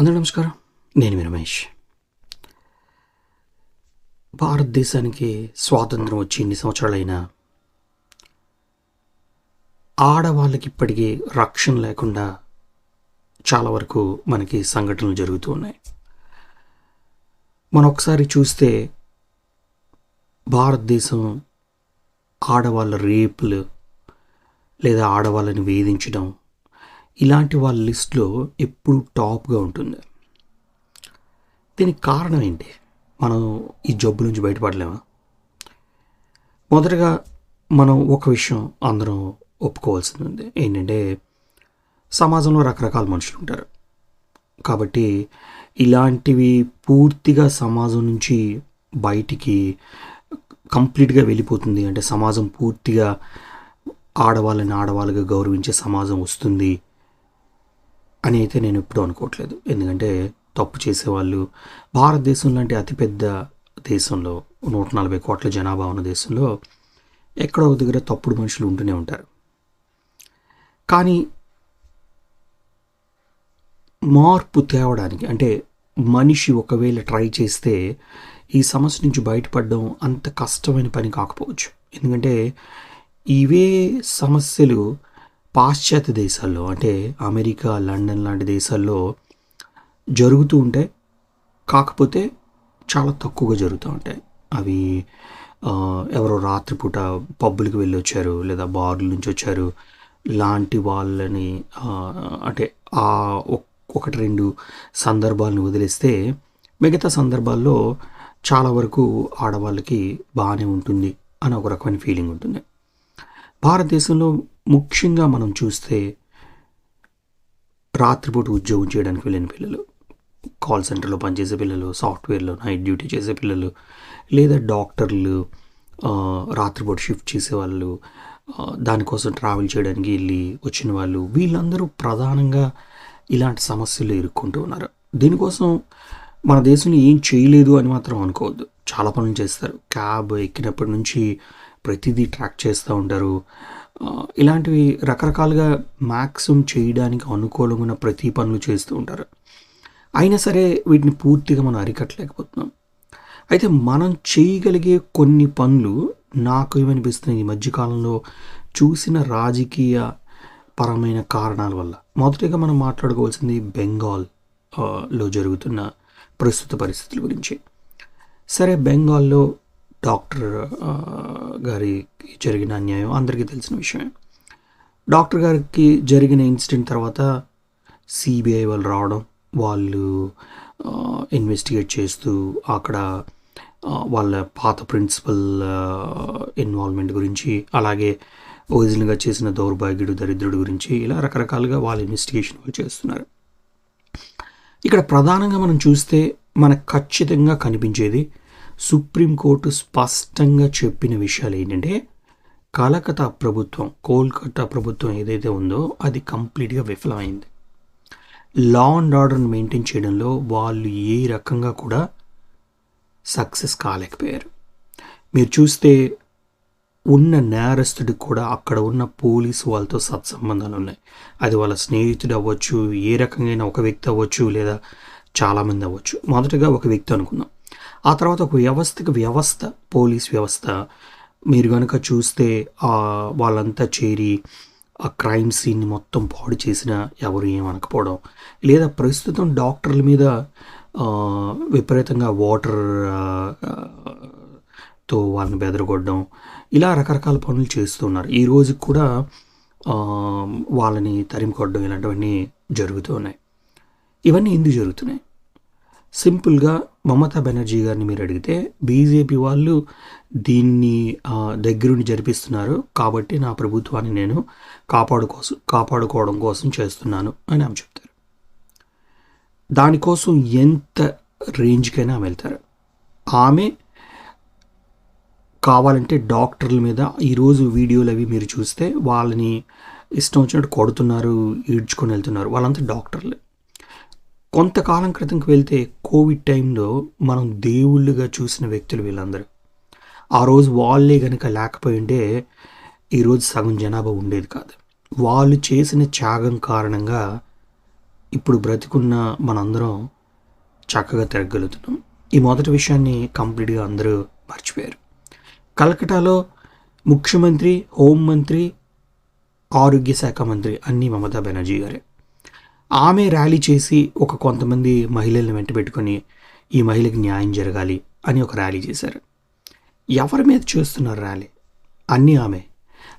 అందరూ నమస్కారం. నేను మీ రమేష్. భారతదేశానికి స్వాతంత్రం వచ్చి ఇన్ని సంవత్సరాలైనా ఆడవాళ్ళకి ఇప్పటికీ రక్షణ లేకుండా చాలా వరకు మనకి సంఘటనలు జరుగుతూ ఉన్నాయి. మనం ఒకసారి చూస్తే భారతదేశం ఆడవాళ్ళ రేపులు లేదా ఆడవాళ్ళని వేధించడం ఇలాంటి వాళ్ళ లిస్ట్లో ఎప్పుడు టాప్గా ఉంటుంది. దీనికి కారణం ఏంటి? మనం ఈ జబ్బు నుంచి బయటపడలేమా? మొదటగా మనం ఒక విషయం అందరం ఒప్పుకోవాల్సింది ఉంది. ఏంటంటే సమాజంలో రకరకాల మనుషులు ఉంటారు. కాబట్టి ఇలాంటివి పూర్తిగా సమాజం నుంచి బయటికి కంప్లీట్గా వెళ్ళిపోతుంది. అంటే సమాజం పూర్తిగా ఆడవాళ్ళని ఆడవాళ్ళుగా గౌరవించే సమాజం వస్తుంది. అని అయితే నేను ఎప్పుడూ అనుకోవట్లేదు. ఎందుకంటే తప్పు చేసేవాళ్ళు భారతదేశం లాంటి అతిపెద్ద దేశంలో నూట నలభై కోట్ల జనాభా ఉన్న దేశంలో ఎక్కడో ఒక దగ్గర తప్పుడు మనుషులు ఉంటూనే ఉంటారు. కానీ మార్పు తేవడానికి అంటే మనిషి ఒకవేళ ట్రై చేస్తే ఈ సమస్య నుంచి బయటపడడం అంత కష్టమైన పని కాకపోవచ్చు. ఎందుకంటే ఇవే సమస్యలు పాశ్చాత్య దేశాల్లో అంటే అమెరికా లండన్ లాంటి దేశాల్లో జరుగుతూ ఉంటాయి. కాకపోతే చాలా తక్కువగా జరుగుతూ ఉంటాయి. అవి ఎవరో రాత్రిపూట పబ్బులకి వెళ్ళి వచ్చారు లేదా బార్ల నుంచి వచ్చారు. లాంటి వాళ్ళని అంటే ఆ ఒకటి రెండు సందర్భాలను వదిలేస్తే మిగతా సందర్భాల్లో చాలా వరకు ఆడవాళ్ళకి బాగానే ఉంటుంది అని ఒక రకమైన ఫీలింగ్ ఉంటుంది. భారతదేశంలో ముఖ్యంగా మనం చూస్తే రాత్రిపూట ఉద్యోగం చేయడానికి వెళ్ళిన పిల్లలు కాల్ సెంటర్లో పనిచేసే పిల్లలు సాఫ్ట్వేర్లో నైట్ డ్యూటీ చేసే పిల్లలు లేదా డాక్టర్లు రాత్రిపూట షిఫ్ట్ చేసే వాళ్ళు దానికోసం ట్రావెల్ చేయడానికి వెళ్ళి వచ్చిన వాళ్ళు వీళ్ళందరూ ప్రధానంగా ఇలాంటి సమస్యలు ఎదుర్కొంటూ ఉన్నారు. దీనికోసం మన దేశంలో ఏం చేయలేదు అని మాత్రం అనుకోవద్దు. చాలా పనులు చేస్తారు. క్యాబ్ ఎక్కినప్పటి నుంచి ప్రతిదీ ట్రాక్ చేస్తూ ఉంటారు. ఇలాంటివి రకరకాలుగా మ్యాక్సిమం చేయడానికి అనుకూలంగా ప్రతి పనులు చేస్తూ ఉంటారు. అయినా సరే వీటిని పూర్తిగా మనం అరికట్టలేకపోతున్నాం. అయితే మనం చేయగలిగే కొన్ని పనులు నాకు ఏమనిపిస్తున్నాయి ఈ మధ్యకాలంలో చూసిన రాజకీయ పరమైన కారణాల వల్ల. మొదటిగా మనం మాట్లాడుకోవాల్సింది బెంగాల్లో జరుగుతున్న ప్రస్తుత పరిస్థితుల గురించి. సరే బెంగాల్లో డాక్టర్ గారికి జరిగిన అన్యాయం అందరికీ తెలిసిన విషయమే డాక్టర్ గారికి జరిగిన ఇన్సిడెంట్ తర్వాత సిబిఐ వాళ్ళు రావడం వాళ్ళు ఇన్వెస్టిగేట్ చేస్తూ అక్కడ వాళ్ళ పాత ప్రిన్సిపల్ ఇన్వాల్వ్మెంట్ గురించి అలాగే ఒరిజినల్గా చేసిన దౌర్భాగ్యుడు దరిద్రుడు గురించి ఇలా రకరకాలుగా వాళ్ళ ఇన్వెస్టిగేషన్ చేస్తున్నారు. ఇక్కడ ప్రధానంగా మనం చూస్తే మనకు ఖచ్చితంగా కనిపించేది సుప్రీంకోర్టు స్పష్టంగా చెప్పిన విషయాలు ఏంటంటే కలకత్తా ప్రభుత్వం కోల్కతా ప్రభుత్వం ఏదైతే ఉందో అది కంప్లీట్గా విఫలమైంది. లా అండ్ ఆర్డర్ని మెయింటైన్ చేయడంలో వాళ్ళు ఏ రకంగా కూడా సక్సెస్ కాలేకపోయారు. మీరు చూస్తే ఉన్న నేరస్తుడికి కూడా అక్కడ ఉన్న పోలీసు వాళ్ళతో సత్సంబంధాలు ఉన్నాయి. అది వాళ్ళ స్నేహితుడు అవ్వచ్చు ఏ రకంగా ఒక వ్యక్తి అవ్వచ్చు లేదా చాలామంది అవ్వచ్చు. మొదటగా ఒక వ్యక్తి అనుకుందాం. ఆ తర్వాత ఒక వ్యవస్థకు వ్యవస్థ పోలీస్ వ్యవస్థ. మీరు కనుక చూస్తే వాళ్ళంతా చేరి ఆ క్రైమ్ సీన్ని మొత్తం పాడు చేసిన ఎవరు ఏమనకపోవడం. లేదా ప్రస్తుతం డాక్టర్ల మీద విపరీతంగా వాటర్తో వాళ్ళని బెదరగొట్టడం. ఇలా రకరకాల పనులు చేస్తున్నారు ఈ రోజుకి కూడా వాళ్ళని తరిమి కొట్టడం ఇలాంటివన్నీ జరుగుతూ ఉన్నాయి. ఇవన్నీ ఎందుకు జరుగుతున్నాయి? సింపుల్గా మమతా బెనర్జీ గారిని మీరు అడిగితే బీజేపీ వాళ్ళు దీన్ని దగ్గరుండి జరిపిస్తున్నారు. కాబట్టి నా ప్రభుత్వాన్ని నేను కాపాడుకోసం కాపాడుకోవడం కోసం చేస్తున్నాను అని ఆమె చెప్తారు. దానికోసం ఎంత రేంజ్కైనా ఆమె వెళ్తారు. ఆమె కావాలంటే డాక్టర్ల మీద ఈరోజు వీడియోలు అవి మీరు చూస్తే వాళ్ళని ఇష్టం వచ్చినట్టు కొడుతున్నారు ఈడ్చుకొని వెళ్తున్నారు. వాళ్ళంతా డాక్టర్లు. కొంతకాలం క్రితంకి వెళ్తే కోవిడ్ టైంలో మనం దేవుళ్ళుగా చూసిన వ్యక్తులు వీళ్ళందరూ. ఆ రోజు వాళ్ళే కనుక లేకపోయి ఉంటే ఈరోజు సగం జనాభా ఉండేది కాదు. వాళ్ళు చేసిన త్యాగం కారణంగా ఇప్పుడు బ్రతికున్న మనందరం చక్కగా తిరగలుగుతున్నాం. ఈ మొదటి విషయాన్ని కంప్లీట్గా అందరూ మర్చిపోయారు. కలకటాలో ముఖ్యమంత్రి హోంమంత్రి ఆరోగ్య శాఖ మంత్రి అన్నీ మమతా బెనర్జీ గారే. ఆమె ర్యాలీ చేసి ఒక కొంతమంది మహిళల్ని వెంట పెట్టుకొని ఈ మహిళకి న్యాయం జరగాలి అని ఒక ర్యాలీ చేశారు. ఎవరి మీద చేస్తున్నారు ర్యాలీ? అన్నీ ఆమె.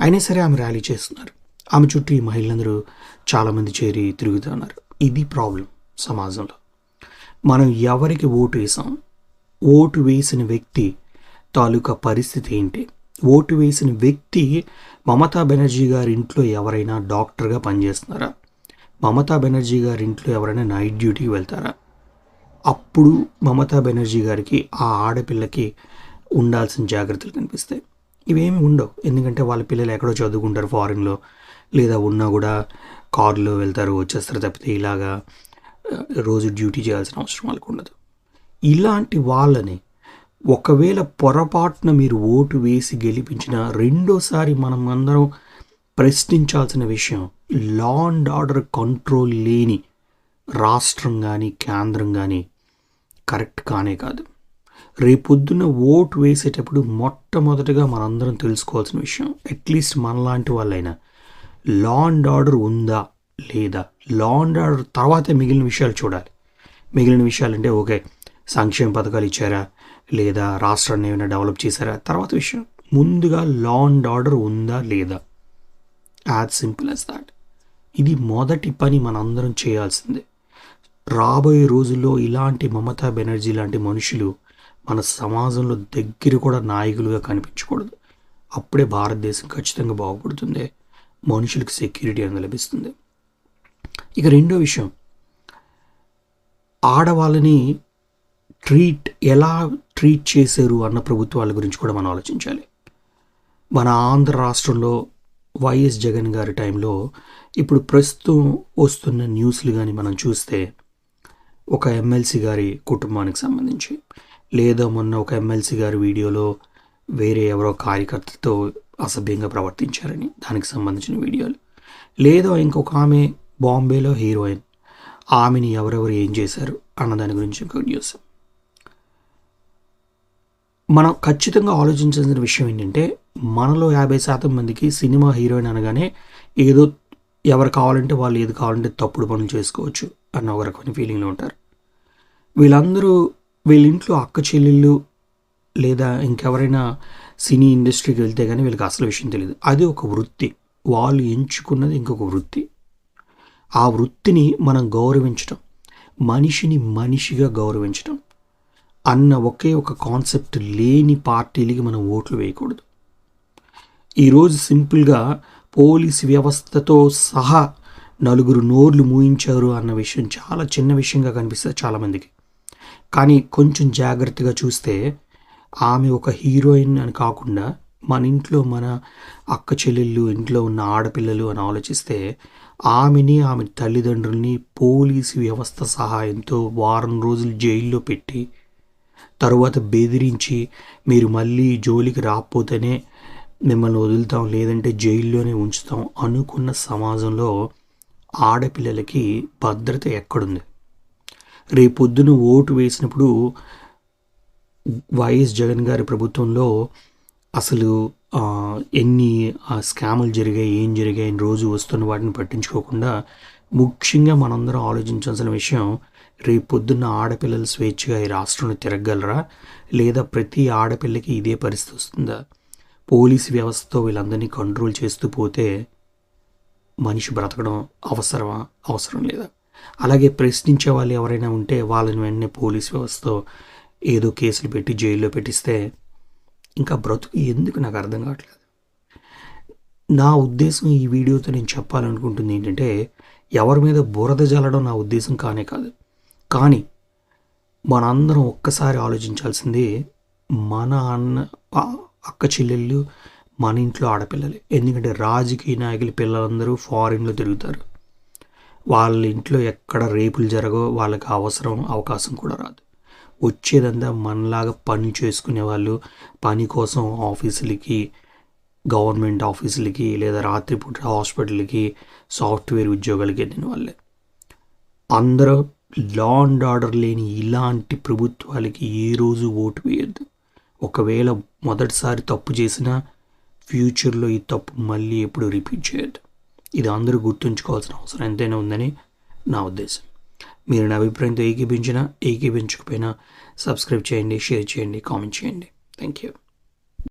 అయినా సరే ఆమె ర్యాలీ చేస్తున్నారు. ఆమె చుట్టూ ఈ మహిళలందరూ చాలామంది చేరి తిరుగుతున్నారు ఇది ప్రాబ్లం సమాజంలో. మనం ఎవరికి ఓటు వేసాం? ఓటు వేసిన వ్యక్తి తాలూకా పరిస్థితి ఏంటి? ఓటు వేసిన వ్యక్తి మమతా బెనర్జీ గారి ఇంట్లో ఎవరైనా డాక్టర్గా పనిచేస్తున్నారా? మమతా బెనర్జీ గారి ఇంట్లో ఎవరైనా నైట్ డ్యూటీకి వెళ్తారా? అప్పుడు మమతా బెనర్జీ గారికి ఆ ఆడపిల్లకి ఉండాల్సిన జాగ్రత్తలు కనిపిస్తాయి. ఇవేమి ఉండవు. ఎందుకంటే వాళ్ళ పిల్లలు ఎక్కడో చదువుకుంటారు ఫారిన్లో. లేదా ఉన్నా కూడా కారులో వెళ్తారు వచ్చేస్తారు తప్పితే ఇలాగా రోజు డ్యూటీ చేయాల్సిన అవసరం వాళ్ళకు ఉండదు. ఇలాంటి వాళ్ళని ఒకవేళ పొరపాటున మీరు ఓటు వేసి గెలిపించిన రెండోసారి మనం అందరం ప్రశ్నించాల్సిన విషయం లా అండ్ ఆర్డర్ కంట్రోల్ లేని రాష్ట్రం కానీ కేంద్రం కానీ కరెక్ట్ కానే కాదు. రేపొద్దున ఓటు వేసేటప్పుడు మొట్టమొదటిగా మనందరం తెలుసుకోవాల్సిన విషయం అట్లీస్ట్ మనలాంటి వాళ్ళైనా లా అండ్ ఆర్డర్ ఉందా లేదా? లా అండ్ ఆర్డర్ తర్వాతే మిగిలిన విషయాలు చూడాలి. మిగిలిన విషయాలు అంటే ఓకే సంక్షేమ పథకాలు ఇచ్చారా? లేదా రాష్ట్రాన్ని ఏమైనా డెవలప్ చేశారా? తర్వాత విషయం ముందుగా లా అండ్ ఆర్డర్ ఉందా లేదా? యాజ్ సింపుల్ యాజ్ దాట్ ఇది మొదటి పని మనందరం చేయాల్సిందే. రాబోయే రోజుల్లో ఇలాంటి మమతా బెనర్జీ లాంటి మనుషులు మన సమాజంలో దగ్గర కూడా నాయకులుగా కనిపించకూడదు. అప్పుడే భారతదేశం ఖచ్చితంగా బాగుపడుతుంది. మనుషులకు సెక్యూరిటీ అనేది లభిస్తుంది. ఇక రెండో విషయం. ఆడవాళ్ళని ట్రీట్ ఎలా ట్రీట్ చేశారు అన్న ప్రభుత్వాల గురించి కూడా మనం ఆలోచించాలి. మన ఆంధ్ర రాష్ట్రంలో వైఎస్ జగన్ గారి టైంలో ఇప్పుడు ప్రస్తుతం వస్తున్న న్యూస్లు కానీ మనం చూస్తే ఒక ఎమ్మెల్సీ గారి కుటుంబానికి సంబంధించి లేదా మొన్న ఒక ఎమ్మెల్సీ గారి వీడియోలో వేరే ఎవరో కార్యకర్తతో అసభ్యంగా ప్రవర్తించారని దానికి సంబంధించిన వీడియోలు. లేదా ఇంకొక ఆమె బాంబేలో హీరోయిన్. ఆమెని ఎవరెవరు ఏం చేశారు అన్న దాని గురించి ఇంకొక న్యూస్. మనం ఖచ్చితంగా ఆలోచించాల్సిన విషయం ఏంటంటే మనలో యాభై శాతం మందికి సినిమా హీరోయిన్ అనగానే ఏదో ఎవరు కావాలంటే వాళ్ళు ఏది కావాలంటే తప్పుడు పనులు చేసుకోవచ్చు అన్న ఒక రకమైన ఫీలింగ్లో ఉంటారు. వీళ్ళందరూ వీళ్ళ ఇంట్లో అక్క చెల్లెళ్ళు లేదా ఇంకెవరైనా సినీ ఇండస్ట్రీకి వెళ్తే కానీ వీళ్ళకి అసలు విషయం తెలియదు అది ఒక వృత్తి. వాళ్ళు ఎంచుకున్నది ఇంకొక వృత్తి. ఆ వృత్తిని మనం గౌరవించడం మనిషిని మనిషిగా గౌరవించడం అన్న ఒకే ఒక కాన్సెప్ట్ లేని పార్టీలకి మనం ఓట్లు వేయకూడదు. ఈరోజు సింపుల్గా పోలీస్ వ్యవస్థతో సహా నలుగురు నోర్లు మూయించారు అన్న విషయం చాలా చిన్న విషయంగా కనిపిస్తుంది చాలామందికి. కానీ కొంచెం జాగ్రత్తగా చూస్తే ఆమె ఒక హీరోయిన్ అని కాకుండా మన ఇంట్లో మన అక్క చెల్లెళ్ళు ఇంట్లో ఉన్న ఆడపిల్లలు అని ఆలోచిస్తే ఆమెని ఆమె తల్లిదండ్రుల్ని పోలీసు వ్యవస్థ సహాయంతో వారం రోజులు జైల్లో పెట్టి తరువాత బెదిరించి మీరు మళ్ళీ జోలికి రాకపోతేనే మిమ్మల్ని వదులుతాం లేదంటే జైల్లోనే ఉంచుతాం అనుకున్న సమాజంలో ఆడపిల్లలకి భద్రత ఎక్కడుంది? రేపొద్దున ఓటు వేసినప్పుడు వైఎస్ జగన్ గారి ప్రభుత్వంలో అసలు ఎన్ని ఆ, స్కాములు జరిగాయి ఏం జరిగాయి రోజు వస్తున్న వాటిని పట్టించుకోకుండా ముఖ్యంగా మనందరం ఆలోచించాల్సిన విషయం రేపొద్దున్న ఆడపిల్లలు స్వేచ్ఛగా ఈ రాష్ట్రంలో తిరగలరా లేదా ప్రతి ఆడపిల్లకి ఇదే పరిస్థితి వస్తుందా? పోలీస్ వ్యవస్థతో వీళ్ళందరినీ కంట్రోల్ చేస్తూ పోతే మనిషి బ్రతకడం అవసరమా? అవసరం లేదా? అలాగే ప్రశ్నించే వాళ్ళు ఎవరైనా ఉంటే వాళ్ళని వెంటనే పోలీస్ వ్యవస్థతో ఏదో కేసులు పెట్టి జైల్లో పెట్టిస్తే ఇంకా బ్రతుకు ఎందుకు నాకు అర్థం కావట్లేదు. నా ఉద్దేశం ఈ వీడియోతో నేను చెప్పాలనుకుంటుంది ఏంటంటే ఎవరి మీద బురద జల్లడం నా ఉద్దేశం కానే కాదు. కానీ మనందరం ఒక్కసారి ఆలోచించాల్సింది మన అన్న అక్క చెల్లెళ్ళు మన ఇంట్లో ఆడపిల్లలే. ఎందుకంటే రాజకీయ నాయకుల పిల్లలందరూ ఫారిన్లో తిరుగుతారు. వాళ్ళ ఇంట్లో ఎక్కడ రేపులు జరగో వాళ్ళకి అవసరం అవకాశం కూడా రాదు. వచ్చేదంతా మనలాగా పని చేసుకునే వాళ్ళు పని కోసం ఆఫీసులకి గవర్నమెంట్ ఆఫీసులకి లేదా రాత్రిపూట హాస్పిటల్కి సాఫ్ట్వేర్ ఉద్యోగాలకి వెళ్ళిన వాళ్ళే. అందరూ లా అండ్ ఆర్డర్ లేని ఇలాంటి ప్రభుత్వాలకి ఏ రోజు ఓటు వేయద్దు. ఒకవేళ మొదటిసారి తప్పు చేసినా ఫ్యూచర్లో ఈ తప్పు మళ్ళీ ఎప్పుడు రిపీట్ చేయొద్దు. ఇది అందరూ గుర్తుంచుకోవాల్సిన అవసరం ఎంతైనా ఉందని నా ఉద్దేశం. మీరు నా అభిప్రాయంతో ఏకీపించినా ఏకీపించకపోయినా సబ్స్క్రైబ్ చేయండి షేర్ చేయండి కామెంట్ చేయండి. Thank you